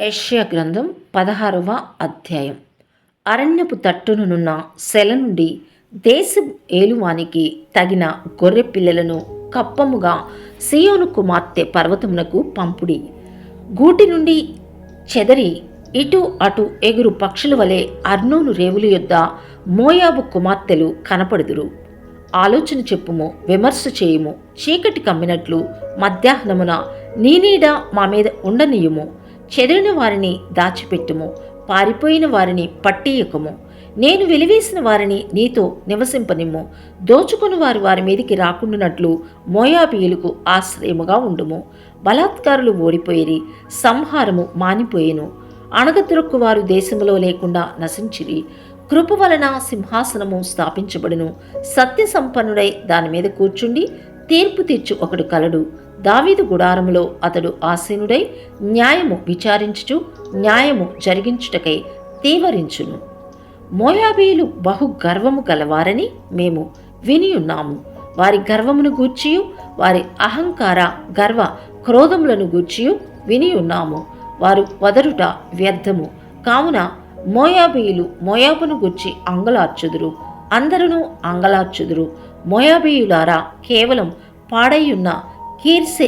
యష్యా గ్రంథం పదహారవ అధ్యాయం. అరణ్యపు తట్టునున్న సెల నుండి దేశం ఏలువానికి తగిన గొర్రె పిల్లలను కప్పముగా సియోను కుమార్తె పర్వతమునకు పంపుడి. గూటి నుండి చెదరి ఇటు అటు ఎగురు పక్షుల వలె అర్నోను రేవులు యొద్ద మోయాబు కుమార్తెలు కనపడుదురు. ఆలోచన చెప్పుము విమర్శ చేయుము చీకటి కమ్మినట్లు మధ్యాహ్నమున నీనీడ మా మీద ఉండనీయుము. చెదిరిన వారిని దాచిపెట్టుము పారిపోయిన వారిని పట్టియకము నేను వెలివేసిన వారిని నీతో నివసింపనిమ్ము. దోచుకుని వారు వారి మీదికి రాకుండానట్లు మోయాబియులకు ఆశ్రయముగా ఉండుము. బలాత్కారులు ఓడిపోయిరి సంహారము మానిపోయేను. అణగద్రొక్కు వారు దేశంలో లేకుండా నశించిరి. కృప వలన సింహాసనము స్థాపించబడును. సత్య సంపన్నుడై దాని మీద కూర్చుండి తీర్పు తీర్చు ఒకడు కలడు. దావీదు గుడారములో అతడు ఆసీనుడై న్యాయము విచారించుచు న్యాయము జరిగించుటకై తీవరించును. మోయాబీయులు బహు గర్వము గలవారని మేము వినియున్నాము. వారి గర్వమును గూర్చియు వారి అహంకార గర్వ క్రోధములను గూర్చియు వినియున్నాము. వారు వదరుట వ్యర్థము. కావున మోయాబీయులు మోయాబును గుర్చి అంగలార్చుదురు. అందరూ అంగలార్చుదురు. మోయాబీయులారా కేవలం పాడైయున్న కీర్సె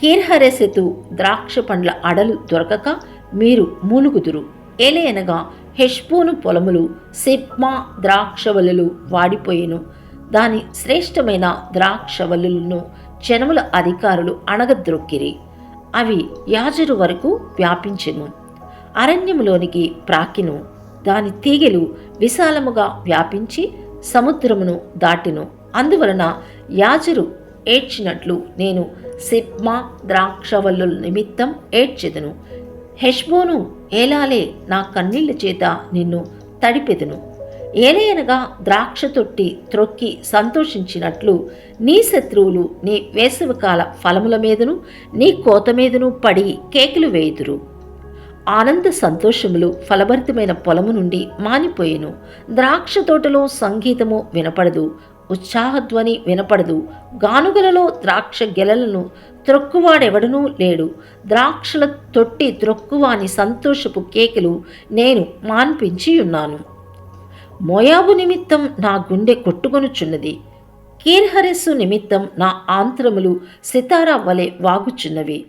కీర్హరెసెతు ద్రాక్ష పండ్ల అడలు దొరకక మీరు మూలుగుదురు. ఏలయనగా హెష్బోను పొలములు సిప్మా ద్రాక్షవల్లులు వాడిపోయెను. దాని శ్రేష్టమైన ద్రాక్షవల్లులను జనముల అధికారులు అణగద్రొక్కిరి. అవి యాజరు వరకు వ్యాపించెను. అరణ్యములోనికి ప్రాకిను. దాని తీగెలు విశాలముగా వ్యాపించి సముద్రమును దాటిను. అందువలన యాజరు ఏడ్చినట్లు నేను సిప్మా ద్రాక్షవల్లుల నిమిత్తం ఏడ్చెదను. హెష్బోను ఏలాలే నా కన్నీళ్ళ చేత నిన్ను తడిపెదను. ఏలయనగా ద్రాక్ష తొట్టి త్రొక్కి సంతోషించినట్లు నీ శత్రువులు నీ వేసవికాల ఫలముల మీదను నీ కోత మీదను పడి కేకులు వేయుదురు. ఆనంద సంతోషములు ఫలభరితమైన పొలము నుండి మానిపోయెను. ద్రాక్ష తోటలో సంగీతము వినపడదు. ఉత్సాహధ్వని వినపడదు. గానుగలలో ద్రాక్ష గెలలను త్రొక్కువాడెవడనూ లేడు. ద్రాక్షల తొట్టి త్రొక్కువాని సంతోషపు కేకలు నేను మాన్పించి ఉన్నాను మోయాబు నిమిత్తం నా గుండె కొట్టుకొనుచున్నది. కీర్హరెస్సు నిమిత్తం నా ఆంత్రములు సితారా వలె వాగుచున్నవి.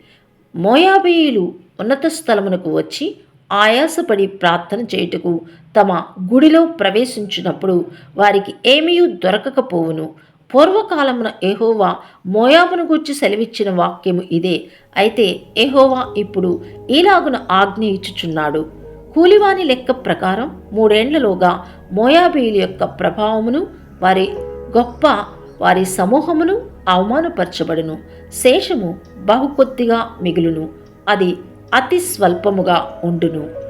మోయాబీయులు ఉన్నత స్థలమునకు వచ్చి ఆయాసపడి ప్రార్థన చేయుటకు తమ గుడిలో ప్రవేశించినప్పుడు వారికి ఏమీ దొరకకపోవును. పూర్వకాలమున ఎహోవా మోయాబును గూర్చి సెలవిచ్చిన వాక్యము ఇదే. అయితే ఎహోవా ఇప్పుడు ఈలాగున ఆజ్ఞ ఇచ్చుచున్నాడు. కూలివాని లెక్క ప్రకారం మూడేండ్లలోగా మోయాబీయుల యొక్క ప్రభావమును వారి గొప్ప వారి సమూహమును అవమానపరచబడును. శేషము బహు కొద్దిగా మిగులును. అది అతి స్వల్పముగా ఉండును.